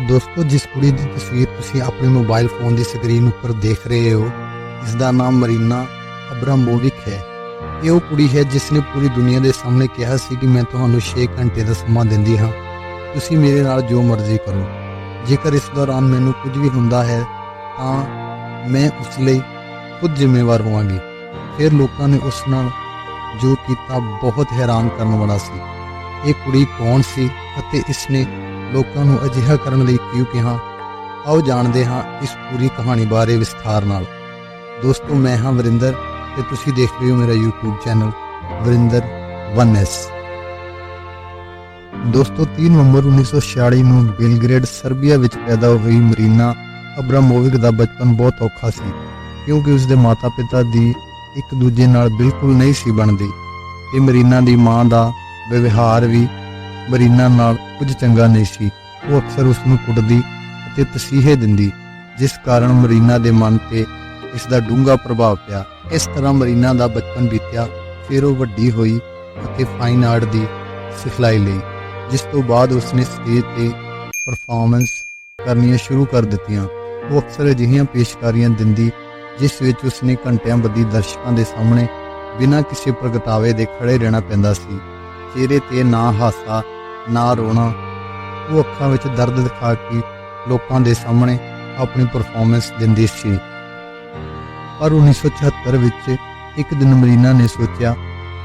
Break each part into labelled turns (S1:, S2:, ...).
S1: ਦੋਸਤੋ, ਜਿਸ ਕੁੜੀ ਦੀ ਤਸਵੀਰ ਤੁਸੀਂ ਆਪਣੇ ਮੋਬਾਈਲ ਫੋਨ ਦੀ ਸਕਰੀਨ ਉੱਪਰ ਦੇਖ ਰਹੇ ਹੋ ਇਸ ਦਾ ਨਾਮ ਮਰੀਨਾ ਅਬਰਾਮੋਵਿਕ ਹੈ। ਇਹ ਉਹ ਕੁੜੀ ਹੈ ਜਿਸ ਨੇ ਪੂਰੀ ਦੁਨੀਆ ਦੇ ਸਾਹਮਣੇ ਕਿਹਾ ਸੀ ਕਿ ਮੈਂ ਤੁਹਾਨੂੰ 6 ਘੰਟੇ ਦਾ ਸਮਾਂ ਦਿੰਦੀ ਹਾਂ। ਤੁਸੀਂ ਮੇਰੇ ਨਾਲ ਜੋ ਮਰਜ਼ੀ ਕਰੋ। ਜੇਕਰ ਇਸ ਦੌਰਾਨ ਮੈਨੂੰ ਕੁਝ ਵੀ ਹੁੰਦਾ ਹੈ, ਤਾਂ ਮੈਂ ਉਸ ਲਈ ਖੁਦ ਜ਼ਿੰਮੇਵਾਰ ਹੋਵਾਂਗੀ। ਫਿਰ ਲੋਕਾਂ ਨੇ ਉਸ ਨਾਲ ਜੋ ਕੀਤਾ ਬਹੁਤ ਹੈਰਾਨ ਕਰਨ ਵਾਲਾ ਸੀ। ਇਹ ਕੁੜੀ ਕੌਣ ਸੀ ਅਤੇ ਇਸ ਨੇ ਲੋਕਾਂ ਨੂੰ ਅਜਿਹਾ ਕਰਨ ਲਈ ਕਿਉਂ ਕਿਹਾ? ਆਓ ਜਾਣਦੇ ਹਾਂ ਇਸ ਪੂਰੀ ਕਹਾਣੀ ਬਾਰੇ ਵਿਸਥਾਰ ਨਾਲ। ਦੋਸਤੋ, ਮੈਂ ਹਾਂ ਵਰਿੰਦਰ ਤੇ ਤੁਸੀਂ ਦੇਖ ਰਹੇ ਹੋ ਮੇਰਾ YouTube ਚੈਨਲ ਵਰਿੰਦਰ 1S ਦੋਸਤੋ 3 ਨਵੰਬਰ 1946 ਨੂੰ ਬੇਲਗ੍ਰੇਡ ਸਰਬੀਆ ਵਿੱਚ ਪੈਦਾ ਹੋਈ ਮਰੀਨਾ ਅਬਰਾਮੋਵਿਕ ਦਾ ਬਚਪਨ ਬਹੁਤ ਔਖਾ ਸੀ, ਕਿਉਂਕਿ ਉਸ ਦੇ ਮਾਤਾ-ਪਿਤਾ ਦੀ ਇੱਕ ਦੂਜੇ ਨਾਲ ਬਿਲਕੁਲ ਨਹੀਂ ਸੀ ਬਣਦੀ। ਤੇ ਮਰੀਨਾ ਦੀ ਮਾਂ ਦਾ ਵਿਵਹਾਰ ਵੀ ਮਰੀਨਾ ਨਾਲ ਕੁਝ ਚੰਗਾ ਨਹੀਂ ਸੀ। ਉਹ ਅਕਸਰ ਉਸ ਨੂੰ ਕੁੱਟਦੀ ਅਤੇ ਤਸੀਹੇ ਦਿੰਦੀ, ਜਿਸ ਕਾਰਨ ਮਰੀਨਾ ਦੇ ਮਨ ਤੇ ਇਸ ਦਾ ਡੂੰਘਾ ਪ੍ਰਭਾਵ ਪਿਆ। ਇਸ ਤਰ੍ਹਾਂ ਮਰੀਨਾ ਦਾ ਬਚਪਨ ਬੀਤਿਆ, ਫਿਰ ਉਹ ਵੱਡੀ ਹੋਈ ਅਤੇ ਫਾਈਨ ਆਰਟ ਦੀ ਸਿਖਲਾਈ ਲਈ, ਜਿਸ ਤੋਂ ਬਾਅਦ ਉਸਨੇ ਸਟੇਜ ਤੇ ਪਰਫਾਰਮੈਂਸ ਕਰਨੀਆਂ ਸ਼ੁਰੂ ਕਰ ਦਿੱਤੀਆਂ। ਉਹ ਅਕਸਰ ਅਜਿਹੀਆਂ ਪੇਸ਼ਕਾਰੀਆਂ ਦਿੰਦੀ, ਜਿਸ ਵਿੱਚ ਉਸਨੇ ਘੰਟਿਆਂ ਬੱਧੀ ਦਰਸ਼ਕਾਂ ਦੇ ਸਾਹਮਣੇ ਬਿਨਾਂ ਕਿਸੇ ਪ੍ਰਗਟਾਵੇ ਦੇ ਖੜੇ ਰਹਿਣਾ ਪੈਂਦਾ ਸੀ। ਚਿਹਰੇ ਤੇ ਨਾ ਹਾਸਾ, ਨਾ ਰੋਣਾ, ਉਹ ਅੱਖਾਂ ਵਿੱਚ ਦਰਦ ਦਿਖਾ ਕੇ ਲੋਕਾਂ ਦੇ ਸਾਹਮਣੇ ਆਪਣੀ ਪਰਫਾਰਮੈਂਸ ਦਿੰਦੀ ਸੀ। ਪਰ 1976 ਵਿੱਚ ਇੱਕ ਦਿਨ ਮਰੀਨਾ ਨੇ ਸੋਚਿਆ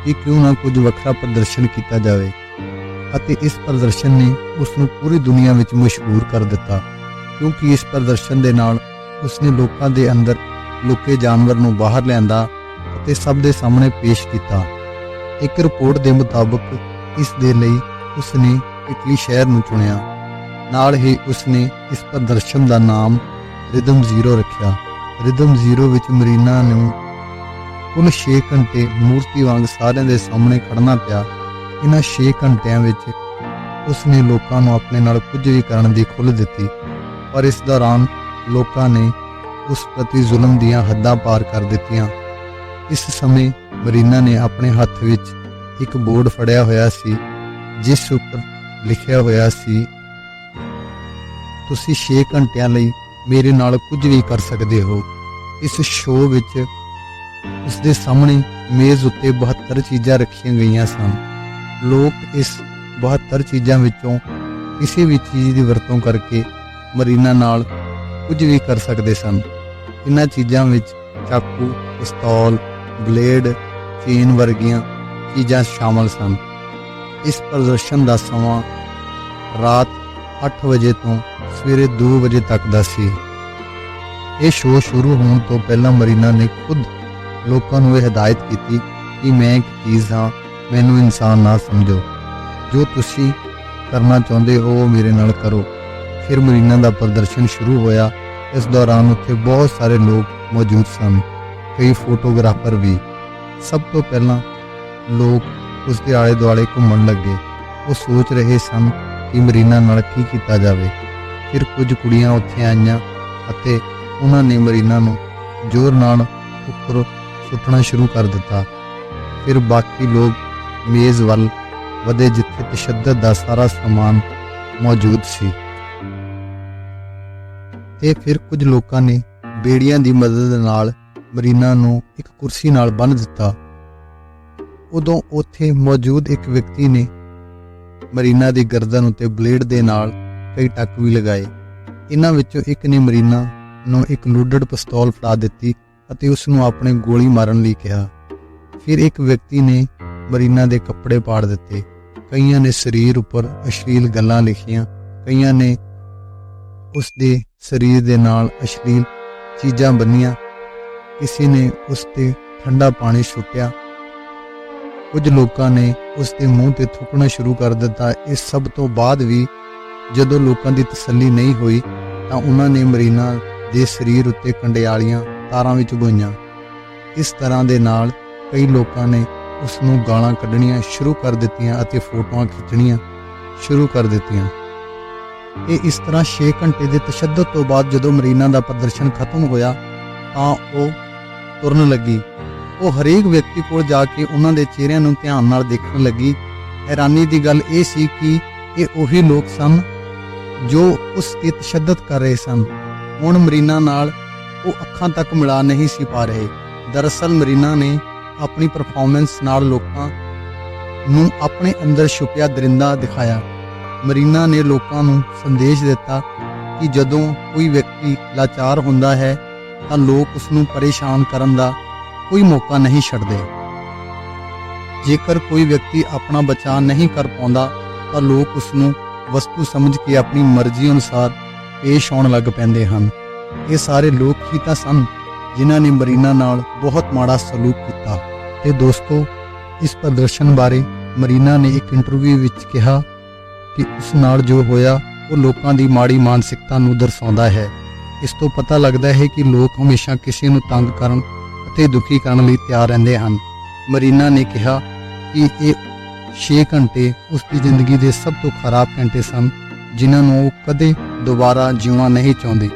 S1: ਕਿ ਕਿਉਂ ਨਾ ਕੁਝ ਵੱਖਰਾ ਪ੍ਰਦਰਸ਼ਨ ਕੀਤਾ ਜਾਵੇ ਅਤੇ ਇਸ ਪ੍ਰਦਰਸ਼ਨ ਨੇ ਉਸ ਨੂੰ ਪੂਰੀ ਦੁਨੀਆ ਵਿੱਚ ਮਸ਼ਹੂਰ ਕਰ ਦਿੱਤਾ, ਕਿਉਂਕਿ ਇਸ ਪ੍ਰਦਰਸ਼ਨ ਦੇ ਨਾਲ ਉਸਨੇ ਲੋਕਾਂ ਦੇ ਅੰਦਰ ਲੁਕੇ ਜਾਨਵਰ ਨੂੰ ਬਾਹਰ ਲਿਆਂਦਾ ਅਤੇ ਸਭ ਦੇ ਸਾਹਮਣੇ ਪੇਸ਼ ਕੀਤਾ। ਇੱਕ ਰਿਪੋਰਟ ਦੇ ਮੁਤਾਬਕ ਇਸ ਦੇ ਲਈ ਉਸਨੇ ਇਟਲੀ ਸ਼ਹਿਰ ਨੂੰ ਚੁਣਿਆ। ਨਾਲ ਹੀ ਉਸਨੇ ਇਸ ਪ੍ਰਦਰਸ਼ਨ ਦਾ ਨਾਮ ਰਿਦਮ ਜ਼ੀਰੋ ਰੱਖਿਆ। ਰਿਦਮ ਜ਼ੀਰੋ ਵਿੱਚ ਮਰੀਨਾ ਨੂੰ ਕੁੱਲ 6 ਘੰਟੇ ਮੂਰਤੀ ਵਾਂਗ ਸਾਰਿਆਂ ਦੇ ਸਾਹਮਣੇ ਖੜਨਾ ਪਿਆ। ਇਹਨਾਂ 6 ਘੰਟਿਆਂ ਵਿੱਚ ਉਸਨੇ ਲੋਕਾਂ ਨੂੰ ਆਪਣੇ ਨਾਲ ਕੁਝ ਵੀ ਕਰਨ ਦੀ ਖੁੱਲ੍ਹ ਦਿੱਤੀ। ਪਰ ਇਸ ਦੌਰਾਨ ਲੋਕਾਂ ਨੇ ਉਸ ਪ੍ਰਤੀ ਜ਼ੁਲਮ ਦੀਆਂ ਹੱਦਾਂ ਪਾਰ ਕਰ ਦਿੱਤੀਆਂ। ਇਸ ਸਮੇਂ ਮਰੀਨਾ ਨੇ ਆਪਣੇ ਹੱਥ ਵਿੱਚ ਇੱਕ ਬੋਰਡ ਫੜਿਆ ਹੋਇਆ ਸੀ, ਜਿਸ ਉੱਪਰ ਲਿਖਿਆ ਹੋਇਆ ਸੀ, ਤੁਸੀਂ 6 ਘੰਟਿਆਂ ਲਈ ਮੇਰੇ ਨਾਲ ਕੁਝ ਵੀ ਕਰ ਸਕਦੇ ਹੋ। ਇਸ ਸ਼ੋਅ ਵਿੱਚ ਉਸ ਦੇ ਸਾਹਮਣੇ ਮੇਜ਼ ਉੱਤੇ 72 ਚੀਜ਼ਾਂ ਰੱਖੀਆਂ ਗਈਆਂ ਸਨ। ਲੋਕ ਇਸ 72 ਚੀਜ਼ਾਂ ਵਿੱਚੋਂ ਕਿਸੇ ਵੀ ਚੀਜ਼ ਦੀ ਵਰਤੋਂ ਕਰਕੇ ਮਰੀਨਾ ਨਾਲ ਕੁਝ ਵੀ ਕਰ ਸਕਦੇ ਸਨ। ਇਹਨਾਂ ਚੀਜ਼ਾਂ ਵਿੱਚ ਚਾਕੂ, ਪਿਸਤੌਲ, ਬਲੇਡ, ਚੇਨ ਵਰਗੀਆਂ ਚੀਜ਼ਾਂ ਸ਼ਾਮਲ ਸਨ। ਇਸ ਪ੍ਰਦਰਸ਼ਨ ਦਾ ਸਮਾਂ ਰਾਤ 8 ਵਜੇ ਤੋਂ ਸਵੇਰੇ 2 ਵਜੇ ਤੱਕ ਦਾ ਸੀ। ਇਹ ਸ਼ੋਅ ਸ਼ੁਰੂ ਹੋਣ ਤੋਂ ਪਹਿਲਾਂ ਮਰੀਨਾ ਨੇ ਖੁਦ ਲੋਕਾਂ ਨੂੰ ਇਹ ਹਦਾਇਤ ਕੀਤੀ ਕਿ ਮੈਂ ਇੱਕ ਚੀਜ਼ ਹਾਂ, ਮੈਨੂੰ ਇਨਸਾਨ ਨਾ ਸਮਝੋ। ਜੋ ਤੁਸੀਂ ਕਰਨਾ ਚਾਹੁੰਦੇ ਹੋ, ਉਹ ਮੇਰੇ ਨਾਲ ਕਰੋ। ਫਿਰ ਮਰੀਨਾ ਦਾ ਪ੍ਰਦਰਸ਼ਨ ਸ਼ੁਰੂ ਹੋਇਆ। ਇਸ ਦੌਰਾਨ ਉੱਥੇ ਬਹੁਤ ਸਾਰੇ ਲੋਕ ਮੌਜੂਦ ਸਨ। ਕਈ ਫੋਟੋਗ੍ਰਾਫਰ ਵੀ। ਸਭ ਤੋਂ ਪਹਿਲਾਂ ਲੋਕ ਉਸ ਦੇ ਆਲੇ ਦੁਆਲੇ ਘੁੰਮਣ ਲੱਗੇ। ਉਹ ਸੋਚ ਰਹੇ ਸਨ ਕਿ ਮਰੀਨਾ ਨਾਲ ਕੀ ਕੀਤਾ ਜਾਵੇ। ਫਿਰ ਕੁਝ ਕੁੜੀਆਂ ਉੱਥੇ ਆਈਆਂ ਅਤੇ ਉਹਨਾਂ ਨੇ ਮਰੀਨਾ ਨੂੰ ਜ਼ੋਰ ਨਾਲ ਉੱਪਰ ਸੁੱਟਣਾ ਸ਼ੁਰੂ ਕਰ ਦਿੱਤਾ। ਫਿਰ ਬਾਕੀ ਲੋਕ ਮੇਜ਼ ਵੱਲ ਵਧੇ ਜਿੱਥੇ ਤਸ਼ੱਦਦ ਦਾ ਸਾਰਾ ਸਮਾਨ ਮੌਜੂਦ ਸੀ। ਤੇ ਫਿਰ ਕੁਝ ਲੋਕਾਂ ਨੇ ਬੇੜੀਆਂ ਦੀ ਮਦਦ ਨਾਲ ਮਰੀਨਾ ਨੂੰ ਇੱਕ ਕੁਰਸੀ ਨਾਲ ਬੰਨ੍ਹ ਦਿੱਤਾ। ਉਦੋਂ ਉੱਥੇ ਮੌਜੂਦ ਇੱਕ ਵਿਅਕਤੀ ਨੇ ਮਰੀਨਾ ਦੀ ਗਰਦਨ ਉੱਤੇ ਬਲੇਡ ਦੇ ਨਾਲ ਕਈ ਟੱਕ ਵੀ ਲਗਾਏ। ਇਹਨਾਂ ਵਿੱਚੋਂ ਇੱਕ ਨੇ ਮਰੀਨਾ ਨੂੰ ਇੱਕ ਲੋਡਡ ਪਿਸਤੌਲ ਫੜਾ ਦਿੱਤੀ ਅਤੇ ਉਸ ਨੂੰ ਆਪਣੇ ਗੋਲੀ ਮਾਰਨ ਲਈ ਕਿਹਾ। ਫਿਰ ਇੱਕ ਵਿਅਕਤੀ ਨੇ ਮਰੀਨਾ ਦੇ ਕੱਪੜੇ ਪਾੜ ਦਿੱਤੇ। ਕਈਆਂ ਨੇ ਸਰੀਰ ਉੱਪਰ ਅਸ਼ਲੀਲ ਗੱਲਾਂ ਲਿਖੀਆਂ। ਕਈਆਂ ਨੇ ਉਸ ਦੇ ਸਰੀਰ ਦੇ ਨਾਲ ਅਸ਼ਲੀਲ ਚੀਜ਼ਾਂ ਬੰਨੀਆਂ। ਕਿਸੇ ਨੇ ਉਸ ਤੇ ਠੰਡਾ ਪਾਣੀ ਛੁੱਟਿਆ ਕੁਝ ਲੋਕਾਂ ਨੇ ਉਸ ਦੇ ਮੂੰਹ ਤੇ ਥੁੱਕਣਾ ਸ਼ੁਰੂ ਕਰ ਦਿੱਤਾ। ਇਸ ਸਭ ਤੋਂ ਬਾਅਦ ਵੀ ਜਦੋਂ ਲੋਕਾਂ ਦੀ ਤਸੱਲੀ ਨਹੀਂ ਹੋਈ, ਤਾਂ ਉਹਨਾਂ ਨੇ ਮਰੀਨਾ ਦੇ ਸਰੀਰ ਉੱਤੇ ਕੰਡਿਆਲੀਆਂ ਤਾਰਾਂ ਵਿੱਚ ਗੋਈਆਂ ਇਸ ਤਰ੍ਹਾਂ ਦੇ ਨਾਲ ਕਈ ਲੋਕਾਂ ਨੇ ਉਸ ਨੂੰ ਗਾਲਾਂ ਕੱਢਣੀਆਂ ਸ਼ੁਰੂ ਕਰ ਦਿੱਤੀਆਂ ਅਤੇ ਫੋਟੋਆਂ ਖਿੱਚਣੀਆਂ ਸ਼ੁਰੂ ਕਰ ਦਿੱਤੀਆਂ। ਇਹ ਇਸ ਤਰ੍ਹਾਂ 6 ਘੰਟੇ ਦੇ ਤਸ਼ੱਦਦ ਤੋਂ ਬਾਅਦ ਜਦੋਂ ਮਰੀਨਾ ਦਾ ਪ੍ਰਦਰਸ਼ਨ ਖਤਮ ਹੋਇਆ, ਤਾਂ ਉਹ ਤੁਰਨ ਲੱਗੀ। ਉਹ ਹਰੇਕ ਵਿਅਕਤੀ ਕੋਲ ਜਾ ਕੇ ਉਹਨਾਂ ਦੇ ਚਿਹਰਿਆਂ ਨੂੰ ਧਿਆਨ ਨਾਲ ਦੇਖਣ ਲੱਗੀ। ਹੈਰਾਨੀ ਦੀ ਗੱਲ ਇਹ ਸੀ ਕਿ ਇਹ ਉਹੀ ਲੋਕ ਸਨ ਜੋ ਉਸ ਤੇ ਤਸ਼ੱਦਦ ਕਰ ਰਹੇ ਸਨ। ਹੁਣ ਮਰੀਨਾ ਨਾਲ ਉਹ ਅੱਖਾਂ ਤੱਕ ਮਿਲਾ ਨਹੀਂ ਸੀ ਪਾ ਰਹੇ। ਦਰਅਸਲ ਮਰੀਨਾ ਨੇ ਆਪਣੀ ਪਰਫਾਰਮੈਂਸ ਨਾਲ ਲੋਕਾਂ ਨੂੰ ਆਪਣੇ ਅੰਦਰ ਛੁਪਿਆ ਦਰਿੰਦਾ ਦਿਖਾਇਆ। ਮਰੀਨਾ ਨੇ ਲੋਕਾਂ ਨੂੰ ਸੰਦੇਸ਼ ਦਿੱਤਾ ਕਿ ਜਦੋਂ ਕੋਈ ਵਿਅਕਤੀ ਲਾਚਾਰ ਹੁੰਦਾ ਹੈ ਤਾਂ ਲੋਕ ਉਸ ਨੂੰ ਪਰੇਸ਼ਾਨ ਕਰਨ ਦਾ ਕੋਈ ਮੌਕਾ ਨਹੀਂ ਛੱਡਦੇ। ਜੇਕਰ ਕੋਈ ਵਿਅਕਤੀ ਆਪਣਾ ਬਚਾਅ ਨਹੀਂ ਕਰ ਪਾਉਂਦਾ, ਤਾਂ ਲੋਕ ਉਸ ਨੂੰ ਵਸਤੂ ਸਮਝ ਕੇ ਆਪਣੀ ਮਰਜ਼ੀ ਅਨੁਸਾਰ ਪੇਸ਼ ਆਉਣ ਲੱਗ ਪੈਂਦੇ ਹਨ। ਇਹ ਸਾਰੇ ਲੋਕ ਹੀ ਤਾਂ ਸਨ ਜਿਨ੍ਹਾਂ ਨੇ ਮਰੀਨਾ ਨਾਲ ਬਹੁਤ ਮਾੜਾ ਸਲੂਕ ਕੀਤਾ। ਤੇ ਦੋਸਤੋ, ਇਸ ਪ੍ਰਦਰਸ਼ਨ ਬਾਰੇ ਮਰੀਨਾ ਨੇ ਇੱਕ ਇੰਟਰਵਿਊ ਵਿੱਚ ਕਿਹਾ ਕਿ ਉਸ ਨਾਲ ਜੋ ਹੋਇਆ, ਉਹ ਲੋਕਾਂ ਦੀ ਮਾੜੀ ਮਾਨਸਿਕਤਾ ਨੂੰ ਦਰਸਾਉਂਦਾ ਹੈ। ਇਸ ਤੋਂ ਪਤਾ ਲੱਗਦਾ ਹੈ ਕਿ ਲੋਕ ਹਮੇਸ਼ਾ ਕਿਸੇ ਨੂੰ ਤੰਗ ਕਰਨ ਅਤੇ ਦੁਖੀ ਕਰਨ ਲਈ ਤਿਆਰ ਰਹਿੰਦੇ ਹਨ। ਮਰੀਨਾ ਨੇ ਕਿਹਾ ਕਿ ਇਹ 6 ਘੰਟੇ ਉਸ ਦੀ ਜ਼ਿੰਦਗੀ ਦੇ ਸਭ ਤੋਂ ਖਰਾਬ ਘੰਟੇ ਸਨ, ਜਿਨ੍ਹਾਂ ਨੂੰ ਉਹ ਕਦੇ ਦੁਬਾਰਾ ਜਿਉਣਾ ਨਹੀਂ ਚਾਹੁੰਦੀ।